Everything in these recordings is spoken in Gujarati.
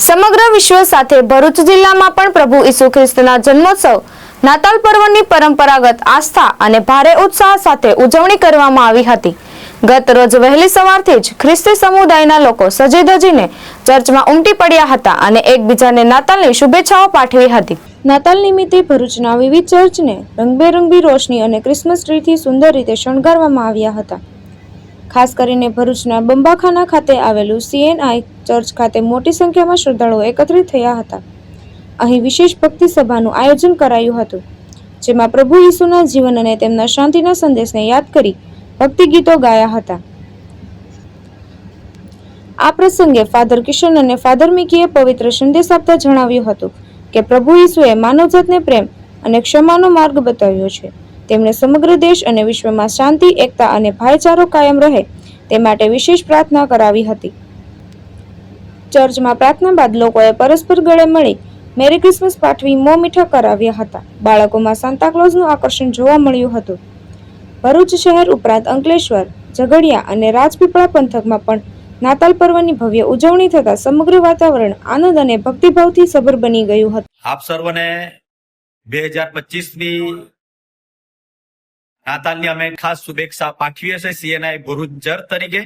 સમગ્ર વિશ્વ સાથે ભરૂચ જિલ્લામાં પણ પ્રભુ ઈસુ ખ્રિસ્તના જન્મોત્સવ, નાતાલ પર્વની પરંપરાગત આસ્થા અને ભારે ઉત્સાહ સાથે ઉજવણી કરવામાં આવી હતી. ગત રોજ વહેલી સવારથી જ ખ્રિસ્તી સમુદાયના લોકો સજી ધજીને ચર્ચમાં ઉમટી પડ્યા હતા અને એકબીજાને નાતાલની શુભેચ્છાઓ પાઠવી હતી. નાતાલ નિમિત્તે ભરૂચના વિવિધ ચર્ચને રંગબેરંગી રોશની અને ક્રિસમસ ટ્રીથી સુંદર રીતે શણગારવામાં આવ્યા હતા. ખાસ કરીને ભરૂચના બંબાખાના ખાતે આવેલું સીએનઆઈ ચર્ચ ખાતે મોટી સંખ્યામાં શ્રદ્ધાળુઓ એકત્રિત થયા હતા. અહીં વિશેષ ભક્તિ સભાનું આયોજન કરાયું હતું, જેમાં પ્રભુ ઈસુના જીવન અને તેમના શાંતિના સંદેશને યાદ કરી ભક્તિ ગીતો ગાયા હતા. આ પ્રસંગે ફાધર કિશન અને ફાધર મિકીએ પવિત્ર સંદેશ આપતા જણાવ્યું હતું કે પ્રભુ ઈસુએ માનવજાતને પ્રેમ અને ક્ષમાનો માર્ગ બતાવ્યો છે. તેમણે સમગ્ર દેશ અને વિશ્વમાં શાંતિ, એકતા અને ભાઈચારો કાયમ રહે તે માટે વિશેષ પ્રાર્થના કરાવી હતી. ચર્ચમાં પ્રાર્થના બાદ લોકોએ પરસ્પર ગળે મળી મેરી ક્રિસમસ પાઠવી મો મીઠા કરાવ્યા હતા. બાળકોમાં સાન્તાક્લોઝનું આકર્ષણ જોવા મળ્યું હતું. ભરૂચ શહેર ઉપરાંત અંકલેશ્વર, ઝઘડિયા અને રાજપીપળા પંથકમાં પણ નાતાલ પર્વની ભવ્ય ઉજવણી થતા સમગ્ર વાતાવરણ આનંદ અને ભક્તિભાવથી સભર બની ગયું હતું. આપ સર્વને બે હજાર પચીસની નાતાલની અમે ખાસ શુભેચ્છા પાઠવીએ છીએ સીએનઆઈ ભરૂચર તરીકે.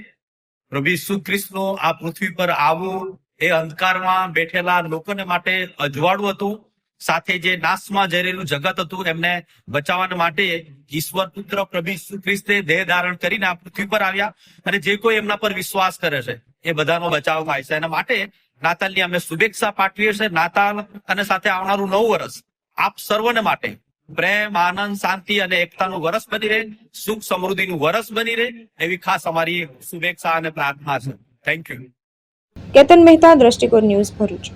પ્રભુ ઈસુ ખ્રિસ્તનું આ પૃથ્વી પર આવવું એ અંધકારમાં બેઠેલા લોકોને માટે અજવાળું હતું. સાથે જે નાશમાં જઈ જગત હતું, એમને બચાવવા માટે ઈશ્વર પુત્ર પ્રભુ ખ્રિસ્તે દેહ ધારણ કરીને આ પૃથ્વી પર આવ્યા અને જે કોઈ એમના પર વિશ્વાસ કરે છે, એ બધાનો બચાવ થાય છે. એના માટે નાતાલની અમે શુભેચ્છા પાઠવીએ છીએ. નાતાલ અને સાથે આવનારું નવું વર્ષ આપ સર્વને માટે પ્રેમ, આનંદ, શાંતિ અને એકતાનું વરસ બની રહે, સુખ સમૃદ્ધિનું વરસ બની રહે, એવી ખાસ અમારી શુભેચ્છા અને પ્રાર્થના છે. થેન્ક યુ કેતન મહેતા, દ્રષ્ટિકોણ ન્યૂઝ ભરૂચ.